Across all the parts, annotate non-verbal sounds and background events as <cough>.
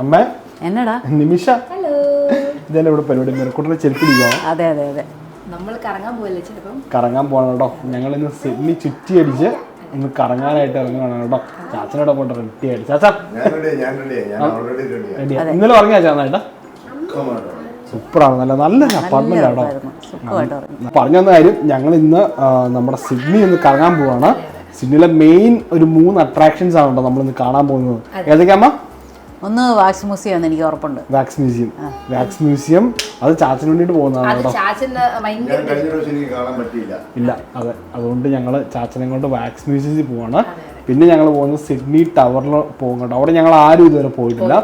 അമ്മ? എന്നടാ? നിമിഷ? ഹലോ. ഇവിടെ പരിപാടി? മെറക്കൂട്ടിനെ ചെരുപ്പിടിക്കുക അതെ അതെ അതെ. നമ്മൾ കറങ്ങാൻ പോവല്ലേ ചിലപ്പം? കറങ്ങാൻ പോകണം കേട്ടോ ഞങ്ങൾ ഇന്ന് സിഡ്നി ചുറ്റി അടിച്ച് ഇന്ന് കറങ്ങാനായിട്ട് ഇറങ്ങണം കേട്ടോ. ചാച്ചനോടെ പോട്ടെ റെഡി ആയിട്ട്. ചാച്ച. ഇന്നലെ ഉറങ്ങിയാ ചാന്നായിട്ടാ സൂപ്പറാണ്. നല്ല നല്ലൊരു അപ്പാർട്ട്മെന്റ് ആണോ സുഖമായിട്ട് പറഞ്ഞു കാര്യം ഞങ്ങൾ ഇന്ന് നമ്മുടെ സിഡ്നി ഒന്ന് കറങ്ങാൻ പോവാണ്. സിഡ്നിയിലെ മെയിൻ ഒരു മൂന്ന് അട്രാക്ഷൻസ് ആണ് കേട്ടോ നമ്മൾ ഇന്ന് കാണാൻ പോകുന്നത്. ഏതൊക്കെയാ അമ്മ? ഒന്ന് വാക്സ് മ്യൂസിയം എന്ന് എനിക്ക് ഉറപ്പുണ്ട്. Wax museum. വാക്സ് മ്യൂസിയം അത് ചാച്ചന് വേണ്ടിയിട്ട് പോകുന്നതാണ് അത് കേട്ടോ. ചാച്ചന് ഭയങ്കര കഴിഞ്ഞ പ്രാവശ്യം എനിക്ക് കാണാൻ പറ്റിയില്ല. ഇല്ല അതെ. അതുകൊണ്ട് ഞങ്ങൾ ചാച്ചനെ കൊണ്ട് വാക്സ് മ്യൂസിയത്തിൽ പോവാണ്. പിന്നെ ഞങ്ങൾ പോകുന്നത് സിഡ്നി ടവറിൽ പോകും കേട്ടോ. അവിടെ ഞങ്ങൾ ആരും ഇതുവരെ പോയിട്ടില്ല.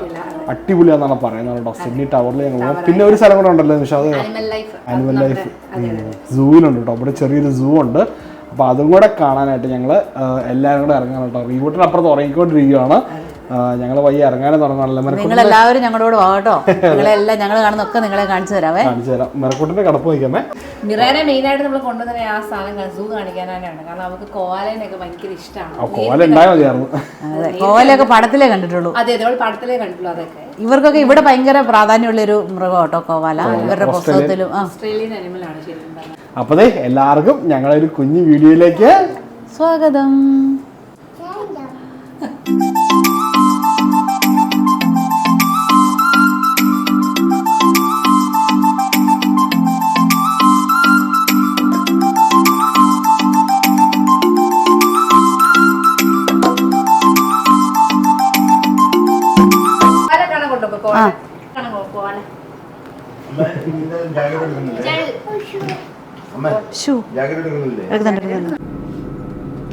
അടിപൊളിയാന്നാണ് പറയുന്നത് കേട്ടോ സിഡ്നി ടവറിൽ ഞങ്ങൾ പോകും. പിന്നെ ഒരു സ്ഥലം കൂടെ ഉണ്ടല്ലോ നിമിഷം അത് അനിമൽ ലൈഫ് ആനിമൽ ലൈഫ് സൂവിലുണ്ട് കേട്ടോ. അവിടെ ചെറിയൊരു സൂ ഉണ്ട്. അപ്പോൾ അതും കൂടെ കാണാനായിട്ട് ഞങ്ങൾ എല്ലാവരും കൂടെ ഇറങ്ങാൻ കേട്ടോ. റീബൂട്ടിന് അപ്പുറത്ത് ഉറങ്ങിക്കൊണ്ടിരിക്കുകയാണ് ഞങ്ങൾ വയ്യ ഇറങ്ങാനും തുടങ്ങാനല്ലോ നിങ്ങൾ എല്ലാവരും ഞങ്ങളോട് വാട്ടോ നിങ്ങളെല്ലാം ഞങ്ങൾ കാണുന്നൊക്കെ നിങ്ങളെ കാണിച്ചു തരാമേ കാണിച്ചു തരാം. മെറക്കൂട്ടിന്റെ കടപ്പ് വയ്ക്കാമേ മിറേനെ മെയിൻ ആയിട്ട് നമ്മൾ കൊണ്ടുവന്ന ആ സാധനം സൂ കാണിക്കാനാണ് കാരണം അവർക്ക് കോവാലേനൊക്കെ ഭയങ്കര ഇഷ്ടമാണ് കോല ഉണ്ടായാൽ മതിയായിരുന്നു. അതെ കോലൊക്കെ പടത്തിലേ കണ്ടിട്ടുള്ളൂ. അതെ നമ്മൾ പടത്തിലേ കണ്ടിട്ടുള്ളൂ അതൊക്കെ. ഇവർക്കൊക്കെ ഇവിടെ ഭയങ്കര പ്രാധാന്യമുള്ള ഒരു മൃഗം കേട്ടോ കോവാല ഇവരുടെ പുസ്തകത്തിലും ഓസ്ട്രേലിയൻ അനിമൽ ആണ് ശരിക്കും അപ്പതേ അപ്പോൾ ദേ എല്ലാവർക്കും ഞങ്ങളൊരു കുഞ്ഞു വീഡിയോയിലേക്ക് സ്വാഗതം. കോവാലെ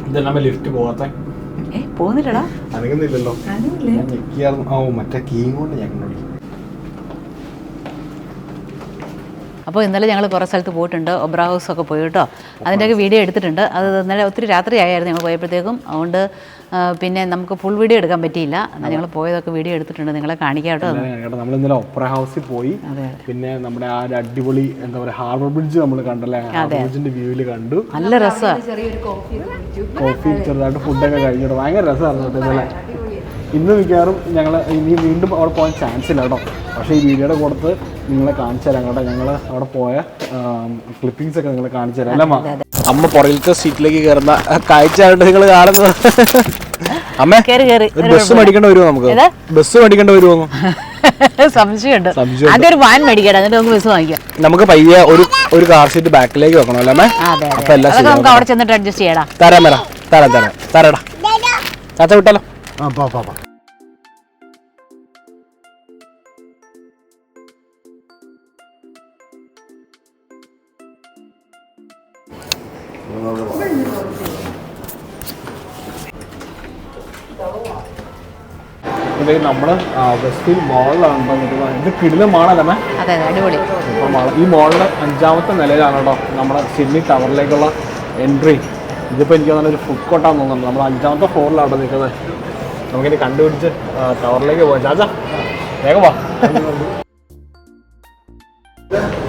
ഇതെല്ലാം ലിഫ്റ്റ് പോകാത്ത പോകുന്നില്ലടാ. അനങ്ങുന്നില്ലല്ലോ. മറ്റേ കൊണ്ട് ഞാൻ അപ്പോൾ ഇന്നലെ ഞങ്ങൾ കുറേ സ്ഥലത്ത് പോയിട്ടുണ്ട്. ഒബ്ര ഹൗസ് ഒക്കെ പോയി കേട്ടോ. അതിന്റെയൊക്കെ വീഡിയോ എടുത്തിട്ടുണ്ട്. അത് ഇന്നലെ ഒത്തിരി രാത്രിയായിരുന്നു ഞങ്ങൾ പോയപ്പോഴത്തേക്കും. അതുകൊണ്ട് പിന്നെ നമുക്ക് ഫുൾ വീഡിയോ എടുക്കാൻ പറ്റിയില്ല. എന്നാൽ ഞങ്ങൾ പോയതൊക്കെ വീഡിയോ എടുത്തിട്ടുണ്ട്. നിങ്ങളെ കാണിക്കാട്ടോ കേട്ടോ. നമ്മൾ ഇന്നലെ ഒപ്പറ ഹൗസിൽ പോയി. പിന്നെ നമ്മുടെ ആ ഒരു അടിപൊളി എന്താ പറയുക ഹാർബർ ബ്രിഡ്ജ് നമ്മൾ കണ്ടല്ലേ? ഹാർബർ ബ്രിഡ്ജിന്റെ വ്യൂവിൽ കണ്ടു. നല്ല രസമാണ് ചെറിയൊരു കോഫി കുടിച്ചു കോഫി ചെറുതായിട്ട് ഫുഡൊക്കെ കഴിഞ്ഞിട്ട്. ഭയങ്കര രസമായിരുന്നു കേട്ടോ ഇന്ന് മിക്കവാറും ഞങ്ങൾ ഇനി വീണ്ടും അവിടെ പോകാൻ ചാൻസ് ഇല്ല കേട്ടോ. പക്ഷേ ഈ വീഡിയോയുടെ കൊടുത്ത് നിങ്ങളെ കാണിച്ചു തരാം കേട്ടോ. ഞങ്ങൾ അവിടെ പോയ ക്ലിപ്പിംഗ്സ് ഒക്കെ നിങ്ങളെ കാണിച്ചു തരാം. അല്ലേ അമ്മ? പുറകിലത്തെ സീറ്റിലേക്ക് കയറുന്ന കാഴ്ചയായിട്ട് നിങ്ങൾ കാണുന്നത്. അമ്മ ബസ് മേടിക്കേണ്ട വരുമോ നമുക്ക്? ബസ് മേടിക്കേണ്ട വരുമോ <laughs> സംശയമുണ്ട്. സംശയമുണ്ട്. ആദ്യം ഒരു വാൻ മേടിക്കട്ടെ എന്നിട്ട് നമുക്ക് ബസ് വാങ്ങിക്കാം. നമുക്ക് പയ്യെ ഒരു ഒരു കാർ സീറ്റ് ബാക്കിലേക്ക് വെക്കണം അല്ലേ അമ്മേ? അപ്പൊ എല്ലാം നമുക്ക് അവിടെ ചെന്നിട്ട് അഡ്ജസ്റ്റ് ചെയ്യടാ. തരാം തരാം. തരാം തരാം. തരാടാ ചാച്ച വിട്ടാലോ? ആ പാ പാ പാ നമ്മൾ വെസ്റ്റിൽ മോളിലാണ് നിൽക്കുന്നത് ഇത് കിടിലം മാളല്ലേ അതെ അടിപൊളി. ഈ മോളിൽ അഞ്ചാമത്തെ നിലയിലാണ് കേട്ടോ നമ്മുടെ സിഡ്നി ടവറിലേക്കുള്ള എൻട്രി ഇതിപ്പോ എനിക്ക് തോന്നുന്ന ഒരു ഫുഡ് കോട്ടാന്ന് തോന്നുന്നുണ്ട് നമ്മൾ അഞ്ചാമത്തെ ഫ്ലോറിലാണ് കേട്ടോ നിൽക്കുന്നത് നമുക്കിനി കണ്ടുപിടിച്ച് ടവറിലേക്ക് പോകാം. ചാച്ചാ വേഗം വാ.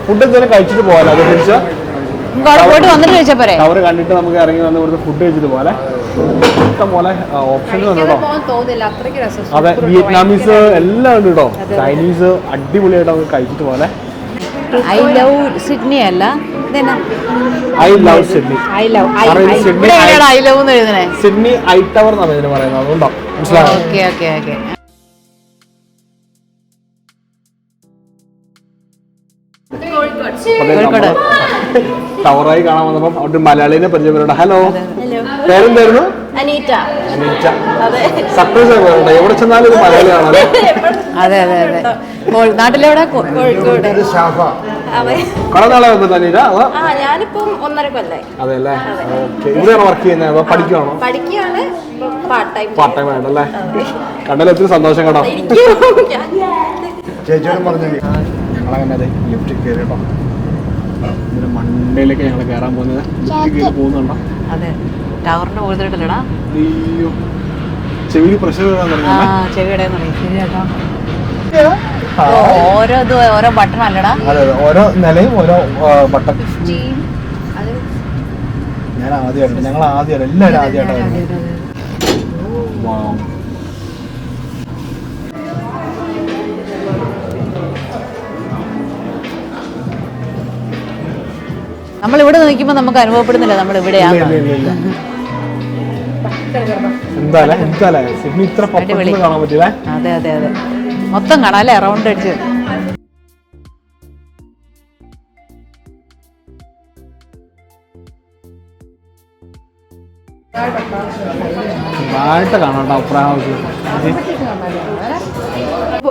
ഫുഡ് എന്തെങ്കിലും കഴിച്ചിട്ട് പോകാലോ അത് തിരിച്ച് ടവർ കണ്ടിട്ട് നമുക്ക് ഇറങ്ങി വന്ന് ഇവിടുത്തെ ഫുഡ് കഴിച്ചിട്ട് പോലെ ഇഷ്ടം പോലെ ഓപ്ഷൻസ് ഉണ്ട് കേട്ടോ. അതെ വിയറ്റ്നാമീസ് എല്ലാം ഉണ്ട് കേട്ടോ. ചൈനീസ് അടിപൊളിയായിട്ട് നമുക്ക് കഴിച്ചിട്ട് പോലെ ഐ ലവ് സിഡ്നി അല്ല. I love Sydney. Sydney I love എന്ന് എഴുതണേ സിഡ്നി ഐ ടവർ എന്നാണ് ഇതിന് പറയുന്നത് അതുകൊണ്ടോ. മനസ്സിലായോ? ടവറായി കാണാൻ വന്നപ്പം അവിടെ മലയാളിനെ പരിചയപ്പെടണ്ട ഹലോ. പേരെന്തായിരുന്നു? അനീറ്റ. അനീറ്റ. സർപ്രൈസ് എവിടെ ചെന്നാലും ഇത് മലയാളിയാണോ അല്ലേ അതെ അതെ അതെ. നാട്ടിലെവിടെ? കോഴിക്കോട്. ഷാഫ. ഞാനിപ്പം ഒന്നര കൊല്ലായി. അതെ. അല്ലേ ഇവിടെയാണ് വർക്ക് ചെയ്യുന്നത് അതോ പഠിക്കുവാണോ? പഠിക്കുകയാണ് പാർട്ട് ടൈം പാർട്ട് ടൈം ആയിട്ടല്ലേ കണ്ടാലും ഒത്തിരി സന്തോഷം കേട്ടോ. ചേച്ചിയോട് പറഞ്ഞു. ഞങ്ങളങ്ങനെ ലിഫ്റ്റ് കയറി കേട്ടോ ഇതിന്റെ മണ്ടയിലേക്ക് ഞങ്ങൾ കയറാൻ പോകുന്നത്. ലിഫ്റ്റ് കയറി പോകുന്നുണ്ടോ? അതെ. ടവറിന്റെ പോയിട്ടില്ലടാ അയ്യോ. ചെവിയിൽ പ്രഷർ വരാൻ ആ തുടങ്ങി ചെവിയുടെ ശരിയാട്ടോ ഓരോ ഓരോ ബട്ടൺ അല്ലടാ. ഓരോ നിലയും ഓരോ ബട്ടൺ. ഞാൻ ആദ്യമായിട്ട് ഞങ്ങൾ ആദ്യമായിട്ട് എല്ലാവരും ആദ്യമായിട്ടാണ് നമ്മൾ ഇവിടെ നിൽക്കുമ്പോൾ നമുക്ക് അനുഭവപ്പെടുന്നില്ല നമ്മൾ ഇവിടെയാണ് എന്തായാലും എന്തായാലും സിഡ്നി ഇത്ര കാണാൻ പറ്റില്ല? അതെ അതെ അതെ. മൊത്തം കാണാം അല്ലേ? റൗണ്ട് അടിച്ച്.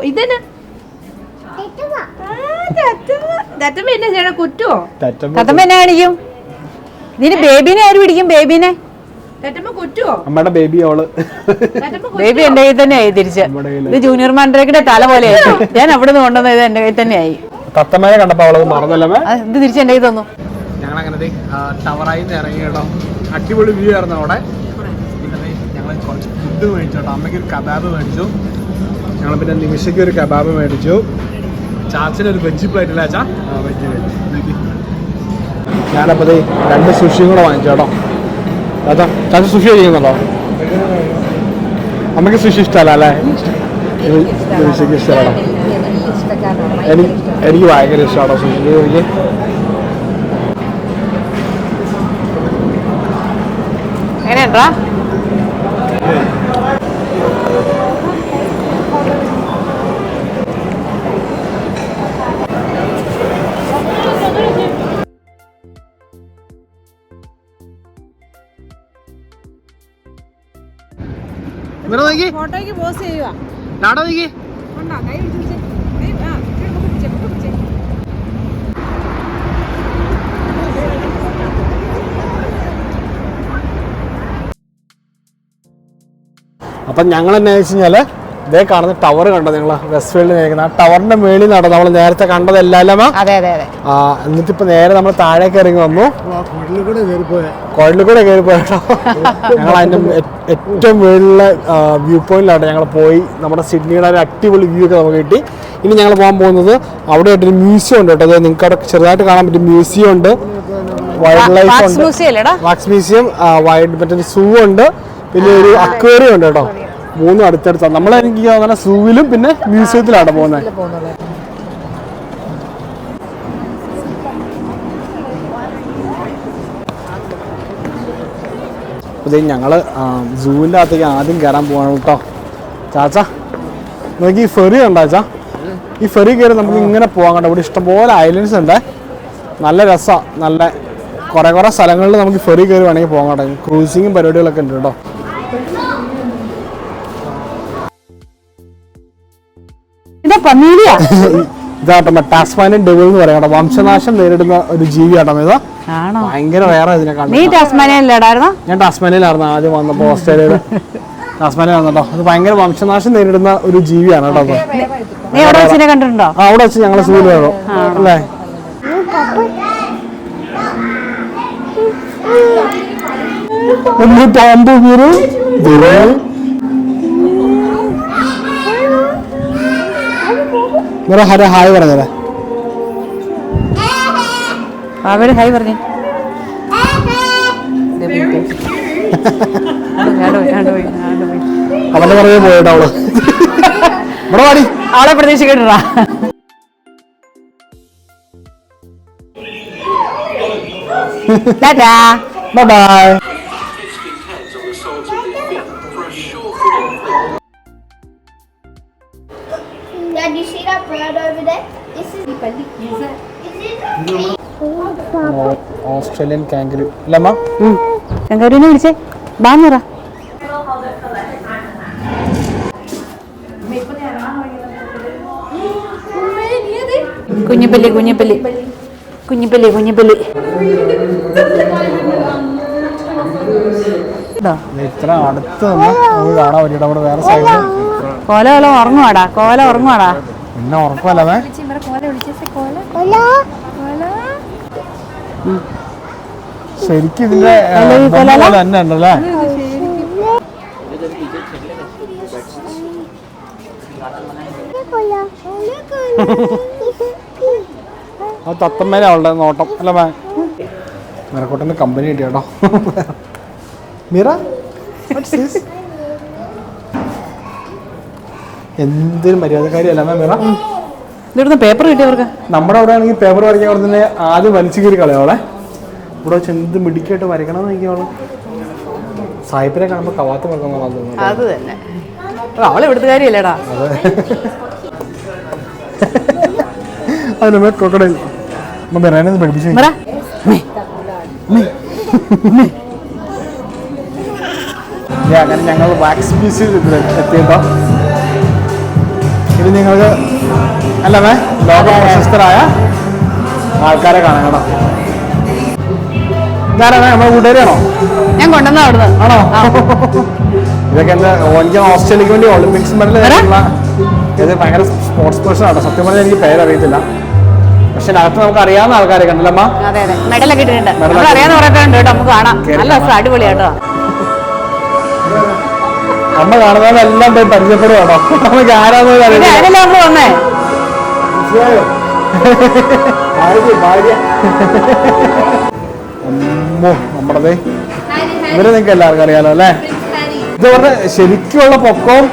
ഇതന്നെ? ദറ്റമ്മ എന്നെ കുറ്റുവോ എന്നെ കാണിക്കും? ഇതിന് ബേബിനെ ആര് പിടിക്കും? ബേബിനെ അമ്മയുടെ ബേബി അവൾ. ബേബി എന്റെ കയ്യിൽ തന്നെ ആയി തിരിച്ച് ഇത് ജൂനിയർ മാൻഡ്രേക്കിന്റെ തല പോലെ ഞാൻ അവിടെ നിന്ന് കൊണ്ടുവന്നത് ഇത് എന്റെ കയ്യിൽ തന്നെ ആയി തത്തമ്മയെ കണ്ടപ്പോ അവളത് മറന്നല്ലേ ഇത് തിരിച്ച് എന്റെ കയ്യിൽ തന്നു. ഞങ്ങൾ അങ്ങനെ ടവറായി നിന്ന് ഇറങ്ങി കേട്ടോ അടിപൊളി വ്യൂ ആയിരുന്നു അവിടെ. പിന്നെ ഞങ്ങൾ കുറച്ച് ഫുഡ് മേടിച്ചോട്ടോ അമ്മയ്ക്ക് ഒരു കബാബ് മേടിച്ചു. ഞങ്ങൾ പിന്നെ നിമിഷയ്ക്ക് ഒരു കബാബ് മേടിച്ചു. ചാച്ചന് ഒരു വെജ് പ്ലേറ്റ് ഇല്ല ചാ? വെജ് വെജ് ഞാനപ്പോൾ രണ്ട് സുഷിയും കൂടെ വാങ്ങിച്ചു കേട്ടോ ചാച്ചാ സുഷി കഴിക്കുന്നുണ്ടോ അമ്മയ്ക്ക് സുഷി ഇഷ്ടമല്ല അല്ലേ സുഷിക്ക് ഇഷ്ടമാണ് എനിക്ക് ഭയങ്കര ഇഷ്ടമാണ് സുഷി എനിക്ക് എങ്ങനെയുണ്ടാ ഇവിടെ നോക്കി. ഫോട്ടോയ്ക്ക് പോസ്റ്റ് ചെയ്യുക നാടോ നോക്കി. അപ്പം ഞങ്ങൾ എന്നാ വെച്ച്. കഴിഞ്ഞാൽ ഇതേ കാണുന്ന ടവർ കണ്ടോ നിങ്ങൾ വെസ്റ്റ് ഫീൽഡിൽ നിൽക്കുന്ന ആ ടവറിന്റെ മേളിൽ നടന്നു നമ്മൾ നേരത്തെ അതെ അതെ ആ എന്നിട്ട് ഇപ്പൊ നേരെ നമ്മൾ താഴേക്ക് ഇറങ്ങി വന്നു. കുഴലിൽ കൂടെ കൂടെ കയറി പോയോ ഞങ്ങൾ അതിന്റെ ഏറ്റവും മുകളിലെ വ്യൂ പോയിന്റിലാണ് ഞങ്ങൾ പോയി. നമ്മുടെ സിഡ്നിയുടെ ഒരു അടിപൊളി വ്യൂ ഒക്കെ നമുക്ക് കിട്ടി. ഇനി ഞങ്ങൾ പോകാൻ പോകുന്നത് അവിടെ ഒരു മ്യൂസിയം ഉണ്ട് കേട്ടോ. നിങ്ങൾക്ക് അവിടെ ചെറുതായിട്ട് കാണാൻ പറ്റും മ്യൂസിയം ഉണ്ട്. വൈൽഡ് ലൈഫ് ഉണ്ട്. വാക്സ് മ്യൂസിയം വൈൽഡ് മറ്റൊരു സൂ ഉണ്ട്. പിന്നെ ഒരു അക്വേറിയം ഉണ്ട് കേട്ടോ. മൂന്നും അടുത്തടുത്താണ് നമ്മളെനിക്ക് അങ്ങനെ സൂവിലും പിന്നെ മ്യൂസിയത്തിലാണ് പോകുന്നത്. അതെ ഞങ്ങൾ സൂവിന്റെ അകത്തേക്ക് ആദ്യം കയറാൻ പോകണം കേട്ടോ. ചാച്ച നോക്കി ഈ ഫെറി ഉണ്ടോ ചാ? ഈ ഫെറി കയറി നമുക്ക് ഇങ്ങനെ പോകാൻ കണ്ടോ? ഇവിടെ ഇഷ്ടംപോലെ ഐലൻഡ്സ് ഉണ്ട്. നല്ല രസമാണ് നല്ല കുറേ കുറേ സ്ഥലങ്ങളിൽ നമുക്ക് ഫെറി കയറി വേണമെങ്കിൽ പോകാൻ കേട്ടോ ക്രൂസിങ്ങും പരിപാടികളൊക്കെ ഉണ്ട് കേട്ടോ. <laughs> ഇതാ പന്നീരിയാ ഇതാട്ടോ ടാസ്മാനിയൻ ഡെവിൾ എന്ന് പറയാം വംശനാശം നേരിടുന്ന ഒരു ജീവിയാട്ടോ ഇത്? ഭയങ്കര വേറെ ഇതിനെ നീ ഞാൻ ടാസ്മാനിയയിലായിരുന്നു ആദ്യം വന്നപ്പോൾ ഓസ്ട്രേലിയയിൽ. ടാസ്മാനിയ വന്നോ അത് ഭയങ്കര വംശനാശം നേരിടുന്ന ഒരു ജീവിയാണ് കേട്ടോ നീ അവിടെ വെച്ചിനെ കണ്ടിട്ടുണ്ടോ? ആ അവിടെ വെച്ച് ഞങ്ങൾ സൂര്യ അല്ലേ? ഒന്ന് പാമ്പ് നിറ ഹര ഹായ് പറഞ്ഞേ അവർ ഹായ് പറഞ്ഞു. അവന്റെ പുറകെ പോയിട്ടോ അവൾ. ഇവിടെ പാടി അവളെ പ്രതീക്ഷിക്കണ്ടാ. <laughs> Tata. Bye bye Australian kangaroo. അല്ലമ്മ കങ്കാരുവിനെ വിളിച്ചേ. ബാന്നറ കുഞ്ഞിപ്പല്ലി കുഞ്ഞിപ്പല്ലി. കുഞ്ഞിപ്പല്ലി കുഞ്ഞിപ്പല്ലി. ഇതാ, ഇത്ര അടുത്ത് നിന്ന് കാണാൻ പറ്റിയിട്ട് വേറെ സൈഡിൽ കോല കോല ഉറങ്ങുവാടാ. കോല ഉറങ്ങുവാടാ. പിന്നെ ഉറക്കമല്ലേ ശരിക്കും ഇതിന്റെ തന്നെ ഉണ്ടല്ലേ? ആ തത്തമ്മേലെ അവളുടെ നോട്ടം അല്ല മേ മിറക്കോട്ടന്റെ കമ്പനി കിട്ടിയാട്ടോ മിറ this? എന്തൊരു മര്യാദക്കാരി അല്ല വേണം ഇവിടുന്ന് പേപ്പർ കിട്ടിയവർക്ക് നമ്മുടെ അവിടെ ആണെങ്കിൽ പേപ്പർ വരയ്ക്കാൻ അവിടെ തന്നെ ആദ്യം വലിച്ചു കയറി കളയോളെ ഇവിടെ വെച്ച് എന്ത് മിടുക്കിയായിട്ട് വരയ്ക്കണം എന്ന് എനിക്കാണ് സായിപ്പിനെ കാണുമ്പോൾ കവാത്ത് വെക്കണം തോന്നുന്നു. അത് തന്നെ. ഇവിടുത്തെ കാര്യമല്ലേടാ അതിന് ക്രൊക്കഡൈൽ പഠിപ്പിച്ചു അങ്ങനെ ഞങ്ങൾ വാക്സ് പീസ് എത്തിയപ്പോൾ ഇത് നിങ്ങൾക്ക് അല്ല ലോക പ്രശസ്തരായ ആൾക്കാരെ കാണാം കേട്ടോ. ഇതാരാ മേ നമ്മുടെ കൂട്ടുകാരിയാണോ? ഞാൻ കൊണ്ടുവന്ന അവിടുന്ന്. ആണോ? ഇതൊക്കെ എന്റെ എനിക്ക് ഓസ്ട്രേലിയക്ക് വേണ്ടി ഒളിമ്പിക്സ് മെഡൽ ഇത് ഭയങ്കര സ്പോർട്സ് പേഴ്സൺ ആണ് സത്യം പറഞ്ഞാൽ എനിക്ക് പേരറിയത്തില്ല പക്ഷെ അകത്ത് നമുക്ക് അറിയാവുന്ന ആൾക്കാരെ കണ്ടല്ലോ അമ്മ. മെഡലൊക്കെ ഇട്ടിട്ടുണ്ട്. അറിയാവുന്ന കുറേ ഉണ്ട് കേട്ടോ. നമുക്ക് കാണാം. നല്ല അടിപൊളിയാട്ടോ. അമ്മ കാണുന്നതെല്ലാം പോയി പരിചയപ്പെടുവാണോ? നമുക്ക് ആരാന്ന് അറിയില്ല. വന്നേ? അമ്മോ നമ്മുടെ ഇവരെ നിങ്ങൾക്ക് എല്ലാവർക്കും അറിയാലോ അല്ലേ? ഇത് പറഞ്ഞ ശരിക്കുള്ള പൊക്കവും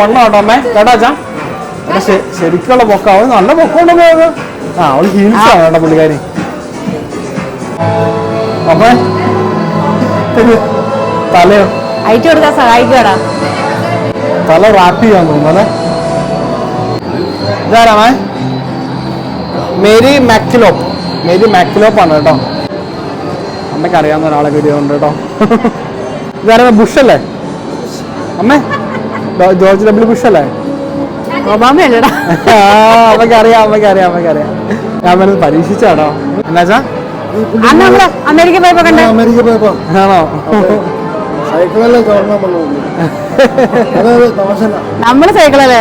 വണ്ണം കേട്ടോ അമ്മേ? കേട്ടോ അച്ഛാ? ശരിക്കുള്ള പൊക്കം അവന് നല്ല പൊക്കം ഉണ്ടെന്ന് അത് ആ അവൾ ഹീൽസ് ആണ് കേട്ടോ പുള്ളിക്കാരി. അമ്മേ. ഇത് തലയോ? അയച്ചു കൊടുക്കാൻ സഹായിക്കാടാ തല റാപ്പ് ചെയ്യാൻ തോന്നുന്നു ഇതാരാമേ മേരി മാക്സിലോപ്പ് മേരി മാക്സിലോപ്പ് ആണ് കേട്ടോ. അമ്മയ്ക്ക് അറിയാവുന്ന ഒരാളെ വീഡിയോ ഉണ്ട് കേട്ടോ. ഇതാരാ ബുഷ് അല്ലേ? അമ്മേ ജോർജ് ഡബ്ല്യു ബുഷ് അല്ലേ? ഒബാമയല്ലേടാ. ആ അമ്മയ്ക്ക് അറിയാം അമ്മയ്ക്ക് അറിയാം അമ്മയ്ക്ക് അറിയാം. ഞാൻ വരുന്നത് പരീക്ഷിച്ചാട്ടോ എന്നാച്ചാ? അമേരിക്ക പോയപ്പോ കണ്ടേ. അമേരിക്ക പോയപ്പോ. ആണോ? നമ്മൾ സൈക്കിളല്ലേ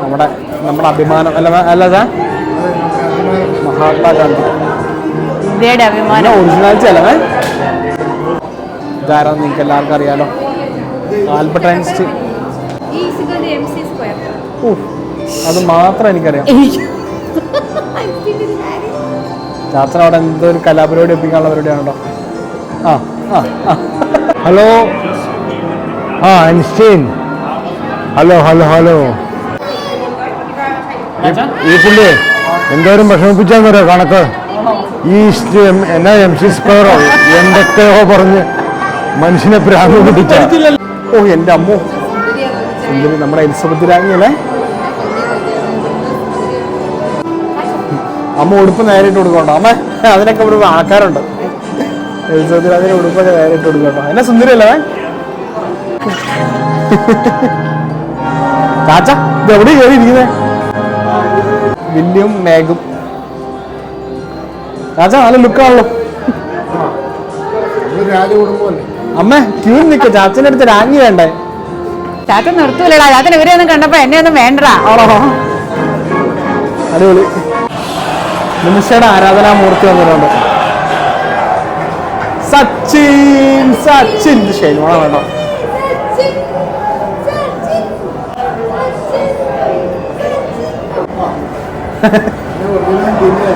നമ്മുടെ നമ്മുടെ അഭിമാനം അല്ല അല്ല ചാ മഹാത്മാഗാന്ധി ഇന്ത്യയുടെ അഭിമാനം. ഒറിജിനാലിറ്റി അല്ലേ ഇതാരാന്ന് നിങ്ങൾക്ക് എല്ലാവർക്കും അറിയാലോ? Albert Einstein. ഓ അത് മാത്രം എനിക്കറിയാം. <laughs> എനിക്ക് അവിടെ എന്തോ ഒരു കലാപരിപാടി ഒപ്പിക്കാനുള്ള പരിപാടിയാണ് ആ. ഹലോ ആ ഐൻസ്റ്റീൻ ഹലോ ഹലോ ഹലോ ഈ പുള്ളി എന്തോരം വിഷമിപ്പിച്ചാന്നറിയോ കണക്ക്? ഈ എന്നാ എം സി സ്ക്വയറോ? എന്തൊക്കെയോ പറഞ്ഞ് മനുഷ്യനെ പിടിച്ച. ഓ എന്റെ അമ്മോ. സുന്ദരി നമ്മുടെ എലിസബത്ത് രാജ്ഞിയല്ലേ? അമ്മ ഉടുപ്പ് നേരിട്ട് കൊടുക്കണ്ടോ അമ്മ അതിനൊക്കെ ഒരു ആൾക്കാരുണ്ട്. എലിസബത്ത് രാജ്ഞിയുടെ ഉടുപ്പൊക്കെ വേറെ ഇട്ട് കൊടുക്കട്ടോ എന്നെ സുന്ദരിയല്ലേ ചാച്ച ഇത് എവിടെ കയറി ഇരിക്കുന്നേ? വില്യം മേഘും. ചാച്ച നല്ല ലുക്കാണല്ലോ അമ്മേ ക്യൂ നിക്ക. ചാച്ചന്റെ അടുത്ത് രാജ്ഞി വേണ്ടേ? ചാച്ച നിർത്തൂലടാ. ചാത്തൻ ഇവരെ ഒന്നും കണ്ടപ്പോ എന്നെ ഒന്നും വേണ്ടടാ. അടിപൊളി. നിമിഷയുടെ ആരാധനാമൂർത്തി വന്നിട്ടുണ്ട്. സച്ചിൻ സച്ചിൻ. ഇത് ഷെയ്നോണ വേണ്ട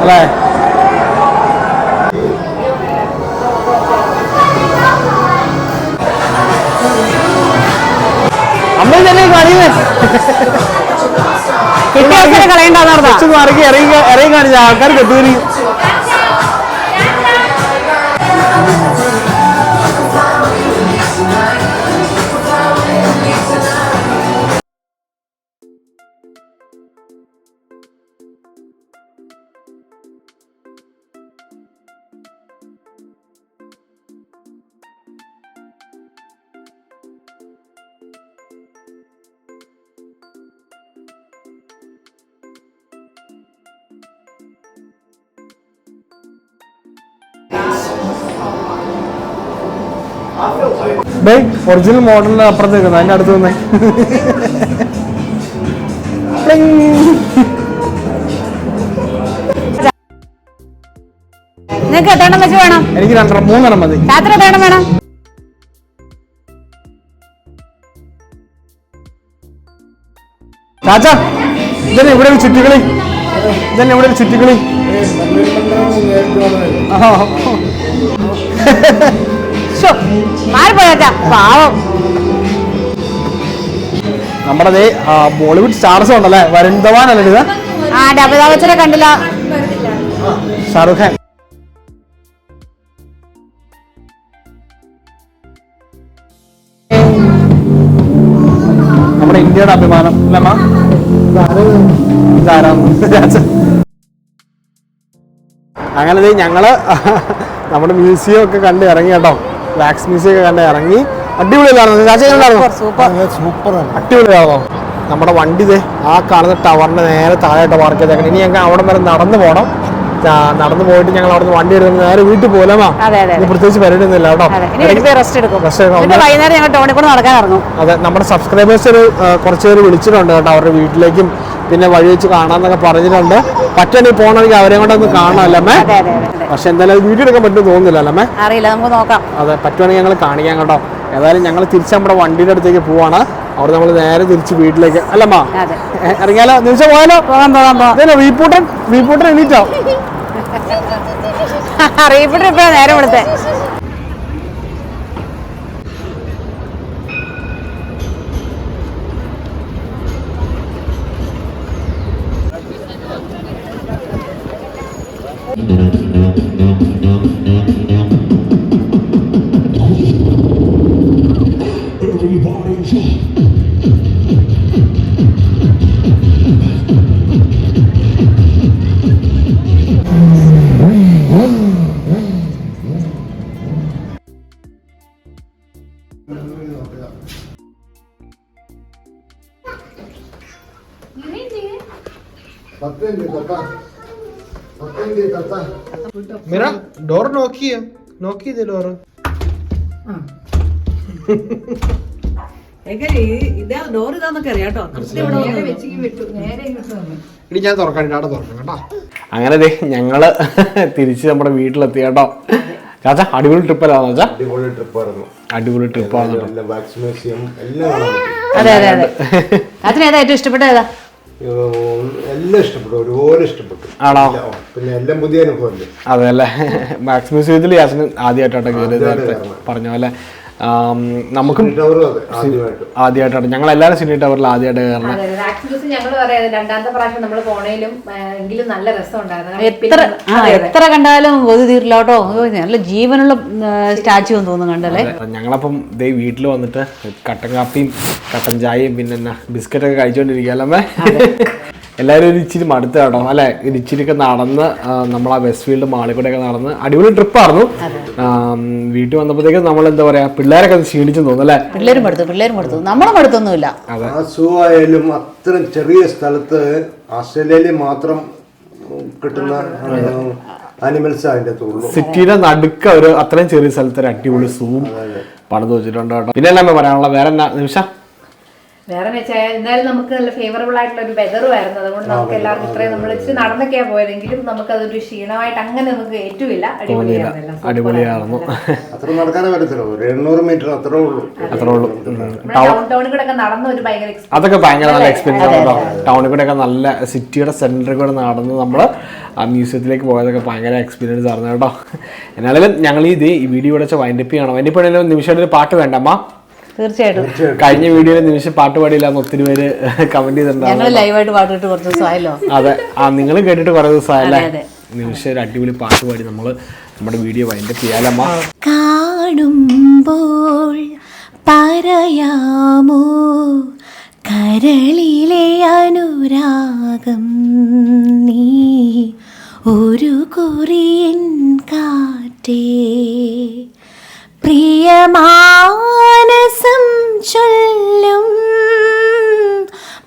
അല്ലേ? അമ്മ തന്നെ കളിയുന്നേ കിട്ടിയ മാറിക്ക് ഇറങ്ങി ഇറങ്ങി കാണിച്ച ആൾക്കാർ കെട്ടൂരി ഒറിജിനൽ മോഡലിന് അപ്പുറത്ത് നിൽക്കുന്നത് അതിന്റെ അടുത്ത് നിന്നേ നിങ്ങൾക്ക് എത്രണ്ണം വെച്ച് വേണം? എനിക്ക് രണ്ടെണ്ണം മൂന്നെണ്ണം മതി. രാത്രി എത്രണ്ണം വേണം? രാജാ ഇതന്നെ ഇവിടെ ഒരു ചുറ്റിക്കളി. ഇതന്നെ ഇവിടെ ഒരു ചുറ്റിക്കളി. ആ. അച്ഛോ മാറിപ്പോയച്ചാ പാവം. നമ്മുടെ ബോളിവുഡ് സ്റ്റാർസ് ഉണ്ടല്ലേ? വരുൺ ധവാൻ അല്ലേ ഇത്? ആ ഡബിതാവച്ചനെ കണ്ടില്ല. ഷാറുഖ് ഖാൻ. നമ്മുടെ ഇന്ത്യയുടെ അഭിമാനം അല്ലമ്മ അങ്ങനെ ഞങ്ങൾ നമ്മുടെ മ്യൂസിയം ഒക്കെ കണ്ട് ഇറങ്ങി കേട്ടോ. വാക്സ് മ്യൂസിക് ഒക്കെ കണ്ട് ഇറങ്ങി അടിപൊളിയാണോ നമ്മുടെ വണ്ടി ദേ ആ കാണുന്ന ടവറിന്റെ നേരെ താഴെയായിട്ട് പാർക്ക് ചെയ്തേക്കണം. ഇനി ഞങ്ങൾ അവിടെ വരെ നടന്നു പോകണം നടന്നു പോയിട്ട് ഞങ്ങൾ അവിടെ വണ്ടി എടുത്ത് നേരെ വീട്ടിൽ പോലാമാ. പ്രത്യേകിച്ച് പരിപാടിയൊന്നുമില്ല കേട്ടോ. വൈകുന്നേരം ഞങ്ങൾ ടൗണിൽ കൂടെ നടക്കാൻ ഇറങ്ങും അതെ നമ്മുടെ സബ്സ്ക്രൈബേഴ്സ് ഒരു കുറച്ച് പേര് വിളിച്ചിട്ടുണ്ട് കേട്ടോ അവരുടെ വീട്ടിലേക്കും പിന്നെ വഴി വെച്ച് കാണാന്നൊക്കെ പറഞ്ഞിട്ടുണ്ട്. പറ്റണി പോകണമെങ്കിൽ അവരെ കൂടെ ഒന്ന് കാണാമല്ലേ പക്ഷെ എന്തായാലും വീഡിയോ എടുക്കാൻ പറ്റുമെന്ന് തോന്നുന്നില്ല അല്ലേ അറിയില്ല നമുക്ക് നോക്കാം. അതെ പറ്റുവാണെങ്കിൽ ഞങ്ങൾ കാണിക്കാം കേട്ടോ. ഏതായാലും ഞങ്ങൾ തിരിച്ച് നമ്മുടെ വണ്ടിയുടെ അടുത്തേക്ക് പോവാണ്. അവിടെ നമ്മൾ നേരെ തിരിച്ച് വീട്ടിലേക്ക് അല്ലമ്മ ഇറങ്ങിയാലോ? നിമിഷം പോയാലോ? വീപ്പൂട്ടൻ വീപ്പൂട്ടൻ എണീറ്റോ? അറിയപ്പെട്ടു ഇപ്പഴാ നേരം ഇവിടുത്തെ മിറ ഡോർ നോക്കിയ നോക്കിയതേ ഇനി ഞാൻ തുറക്കാൻ തുറക്കണം കേട്ടോ. അങ്ങനെ ദേ ഞങ്ങൾ തിരിച്ച് നമ്മുടെ വീട്ടിലെത്തി കേട്ടോ. ചാച്ചാ അടിപൊളി ട്രിപ്പല്ലാന്ന് വെച്ചാ അടിപൊളി ട്രിപ്പായിരുന്നു അടിപൊളി ട്രിപ്പാണ് നല്ല വാക്സ് മ്യൂസിയം എല്ലാം അതെ അതെ അതെ. അതിന് ഏതാ ഏറ്റവും ഇഷ്ടപ്പെട്ട ഏതാ? എല്ലാം ഇഷ്ടപ്പെട്ടു ഒരുപോലെ ഇഷ്ടപ്പെട്ടു. ആണോ? പിന്നെ എല്ലാം പുതിയ അനുഭവമല്ലേ? അതെ അല്ലേ? മാക്സ് മ്യൂസിയത്തിൽ യാസിന് ആദ്യമായിട്ടാണ് കയറിയത് പറഞ്ഞ പോലെ. നമുക്കും ആദ്യമായിട്ടാണ്. ഞങ്ങൾ എല്ലാവരും സിനി ടവറിൽ ആദ്യമായിട്ട് കയറണം അതെ ആക്സിഡൻസ് ഞങ്ങൾ പറയാം രണ്ടാമത്തെ പ്രാവശ്യം നമ്മൾ പോണേലും നല്ല രസം ഉണ്ടായിരുന്നു എത്ര എത്ര കണ്ടാലും ഒരു തീരിലോട്ടോ? നല്ല ജീവനുള്ള സ്റ്റാച്ചു എന്ന് തോന്നുന്നു കണ്ടല്ലേ? ഞങ്ങളപ്പം ദേ വീട്ടിൽ വന്നിട്ട് കട്ടൻ കാപ്പിയും കട്ടൻ ചായയും പിന്നെ എന്നാ ബിസ്ക്കറ്റൊക്കെ കഴിച്ചുകൊണ്ടിരിക്കുകയല്ലേ എല്ലാവരും ഒരു ഇച്ചിരി മടുത്ത് കേട്ടോ. അല്ലെ? ഒരു ഇച്ചിരിയൊക്കെ നടന്ന് നമ്മൾ ആ വെസ്റ്റ് ഫീൽഡ് മാളിൽ കൂടെയൊക്കെ നടന്ന് അടിപൊളി ട്രിപ്പായിരുന്നു വീട്ടിൽ വന്നപ്പോഴത്തേക്ക് നമ്മൾ എന്താ പറയാ പിള്ളേരൊക്കെ ക്ഷീണിച്ചു തോന്നുന്നു അല്ലേ? പിള്ളേരും മടുത്തു പിള്ളേരും മടുത്തു. നമ്മളെ മടുത്തൊന്നുമില്ല. ആയാലും അത്രയും ചെറിയ സ്ഥലത്ത് ഓസ്ട്രേലിയയിൽ മാത്രം കിട്ടുന്ന അനിമൽസ് അതിന്റെ സിറ്റിയുടെ നടുക്ക ഒരു അത്രയും ചെറിയ സ്ഥലത്ത് ഒരു അടിപൊളി സൂം പണിത് വെച്ചിട്ടുണ്ട് കേട്ടോ. പിന്നെ എന്നാ പറയാനുള്ള വേറെ എന്നാ നിമിഷ? വേറെ വെച്ചാൽ എന്തായാലും നമുക്ക് നല്ല ഫേവറബിൾ ആയിട്ടുള്ള ഒരു വെതറും ആയിരുന്നു അതുകൊണ്ട് നമുക്ക് എല്ലാവർക്കും ഇത്രയും നമ്മൾ ഇച്ചിരി നടന്നൊക്കെയാ പോയതെങ്കിലും നമുക്ക് അതൊരു ക്ഷീണമായിട്ട് അങ്ങനെ നമുക്ക് ഏറ്റുമില്ല. അടിപൊളിയായിരുന്നു അത്ര നടക്കാനേ പറ്റത്തില്ല. ഒരു എണ്ണൂറ് മീറ്റർ അത്രേ ഉള്ളൂ. അത്രേ ഉള്ളൂ. ടൗണിൽ കൂടെ നടന്ന ഒരു ഭയങ്കര. അതൊക്കെ ഭയങ്കര നല്ല എക്സ്പീരിയൻസ് ആണ് ടൗണിൽ കൂടെ ഒക്കെ നല്ല സിറ്റിയുടെ സെന്ററിൽ കൂടെ നടന്ന് നമ്മൾ ആ മ്യൂസിയത്തിലേക്ക് പോയതൊക്കെ ഭയങ്കര എക്സ്പീരിയൻസ് ആയിരുന്നു കേട്ടോ. എന്നാലും ഞങ്ങൾ ഇത് ഈ വീഡിയോ ഇവിടെ വൈൻഡപ്പ് ചെയ്യണം. വൈൻഡപ്പ് ചെയ്യണമെങ്കിൽ നിമിഷം ഒരു പാട്ട് വേണ്ടമ്മ തീർച്ചയായിട്ടും. കഴിഞ്ഞ വീഡിയോയിൽ നിമിഷം പാട്ട് പാടിയില്ല ഒത്തിരി പേര് കമന്റ് ചെയ്തിട്ടുണ്ടായിരുന്നു ഞങ്ങൾ ലൈവായിട്ട് പാട്ടിട്ട് കുറച്ച് ദിവസമായല്ലോ? അതെ. ആ നിങ്ങൾ കേട്ടിട്ട് കുറേ ദിവസമായല്ലേ? നിമിഷം ഒരു അടിപൊളി പാട്ട് പാടി നമ്മൾ നമ്മുടെ വീഡിയോ വൈൻഡ് ചെയ്യാലമ്മ. കാണുമ്പോൾ പറയാമോ? കരളിലെ അനുരാഗം നീ ഒരു കുറിയൻ കാറ്റേ. പ്രിയമാനസം ചൊല്ലും.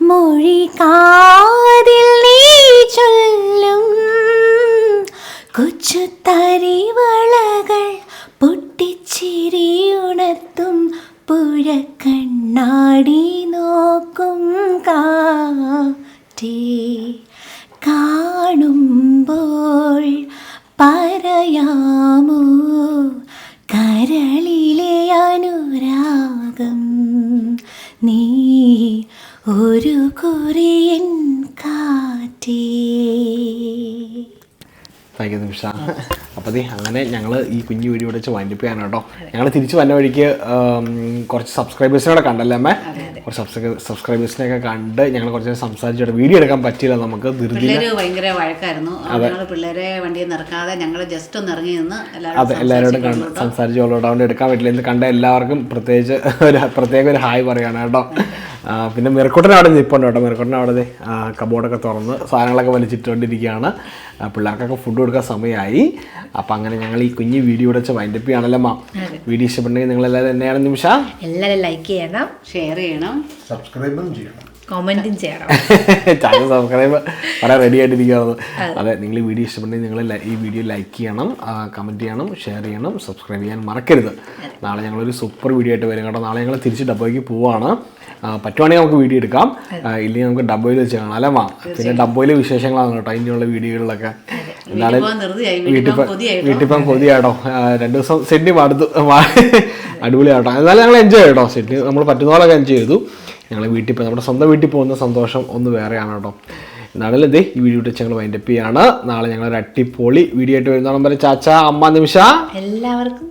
മൊഴി കാതിൽ നീ ചൊല്ലും. കൊച്ചു തരിവളകൾ പൊട്ടിച്ചിരി ഉണർത്തും പുഴക്കണ്ണാടി നോക്കും കാറ്റേ. കാണുമ്പോൾ പറയാമോ? കരളിലെ അനുരാഗം. നീ ഒരു കുറിയൻ കാറ്റേ. താങ്ക് യു നിമിഷ അപ്പോൾ അതെ അങ്ങനെ ഞങ്ങൾ ഈ കുഞ്ഞു വീഡിയോ വെച്ച് വൈൻഡപ്പ് ചെയ്യാൻ കേട്ടോ. ഞങ്ങൾ തിരിച്ച് വന്ന വഴിക്ക് കുറച്ച് സബ്സ്ക്രൈബേഴ്സിനോടെ കണ്ടല്ലേ അമ്മേ? കുറച്ച് സബ്സ്ക്രൈബേഴ്സിനെയൊക്കെ കണ്ട് ഞങ്ങൾ കുറച്ച് സംസാരിച്ചിട്ട് വീഡിയോ എടുക്കാൻ പറ്റിയില്ല നമുക്ക് പിള്ളേര് ഭയങ്കര വഴക്കായിരുന്നു. ഞങ്ങൾ പിള്ളേരെ വണ്ടിയിൽ നിന്ന് ഇറക്കാതെ ഞങ്ങൾ ജസ്റ്റ് ഒന്ന് ഇറങ്ങി നിന്ന് അതെ എല്ലാവരോടും സംസാരിച്ചു അതുകൊണ്ട് എടുക്കാൻ പറ്റില്ല. എന്ന് കണ്ട എല്ലാവർക്കും പ്രത്യേകിച്ച് ഒരു പ്രത്യേക ഒരു ഹായ് പറയാണ് കേട്ടോ. പിന്നെ മെറുക്കുട്ടൻ അവിടെ നിൽപ്പുണ്ട് കേട്ടോ. മെറുക്കുട്ടൻ അവിടെ കബോർഡൊക്കെ തുറന്ന് സാധനങ്ങളൊക്കെ വലിച്ചിട്ടുകൊണ്ടിരിക്കുകയാണ്. പിള്ളേർക്കൊക്കെ ഫുഡ് കൊടുക്കാൻ സമയമായി. അപ്പം അങ്ങനെ ഞങ്ങൾ ഈ കുഞ്ഞ് വീഡിയോ വെച്ച് വൈൻഡപ്പ് ചെയ്യണല്ലോ മാം. വീഡിയോ ഇഷ്ടപ്പെട്ടെങ്കിൽ നിങ്ങളെല്ലാവരും തന്നെയാണ് നിമിഷ. എല്ലാവരും ലൈക്ക് ചെയ്യണം ഷെയർ ചെയ്യണം. സബ്സ്ക്രൈബും ചെയ്യണം. കമന്റും ചെയ്യണം <laughs> ചാനൽ സബ്സ്ക്രൈബ് പറയാൻ റെഡി ആയിട്ടിരിക്കുകയാണ് അതെ. നിങ്ങൾ ഈ വീഡിയോ ഇഷ്ടപ്പെട്ടെങ്കിൽ നിങ്ങൾ ഈ വീഡിയോ ലൈക്ക് ചെയ്യണം കമന്റ് ചെയ്യണം ഷെയർ ചെയ്യണം സബ്സ്ക്രൈബ് ചെയ്യാൻ മറക്കരുത്. നാളെ ഞങ്ങളൊരു സൂപ്പർ വീഡിയോ ആയിട്ട് വരും കേട്ടോ. നാളെ ഞങ്ങൾ തിരിച്ച് ഡബോയ്ക്ക് പോവാണ്. പറ്റുവാണെങ്കിൽ നമുക്ക് വീഡിയോ എടുക്കാം. ഇല്ലെങ്കിൽ നമുക്ക് ഡബോയിൽ വെച്ച് കാണാം അല്ലേ പിന്നെ ഡബ്ബയിലെ വിശേഷങ്ങളാണ് കേട്ടോ ഇനിയുള്ള വീഡിയോകളിലൊക്കെ. എന്നാലും വീട്ടിൽ വീട്ടിൽ പോകാൻ കൊതിയാട്ടോ രണ്ട് ദിവസം സെഡ്നി മടുത്തു അടിപൊളിയാട്ടോ. എന്നാലും ഞങ്ങൾ എൻജോയ് ചെയ്യട്ടോ. സെഡ്നി നമ്മൾ പറ്റുന്ന പോലൊക്കെ എൻജോയ് ചെയ്തു. ഞങ്ങൾ വീട്ടിൽ പോയി നമ്മുടെ സ്വന്തം വീട്ടിൽ പോകുന്ന സന്തോഷം ഒന്ന് വേറെയാണ് കേട്ടോ. എന്നാലും ഇതേ ഈ വീഡിയോ ഇട്ട് ഞങ്ങൾ വൈൻഡപ്പ് ചെയ്യാണ്. നാളെ ഞങ്ങൾ അട്ടിപ്പൊളി വീഡിയോ ആയിട്ട് വരുന്നതാണ് നമ്പർ ചാച്ച അമ്മ നിമിഷ. എല്ലാവർക്കും.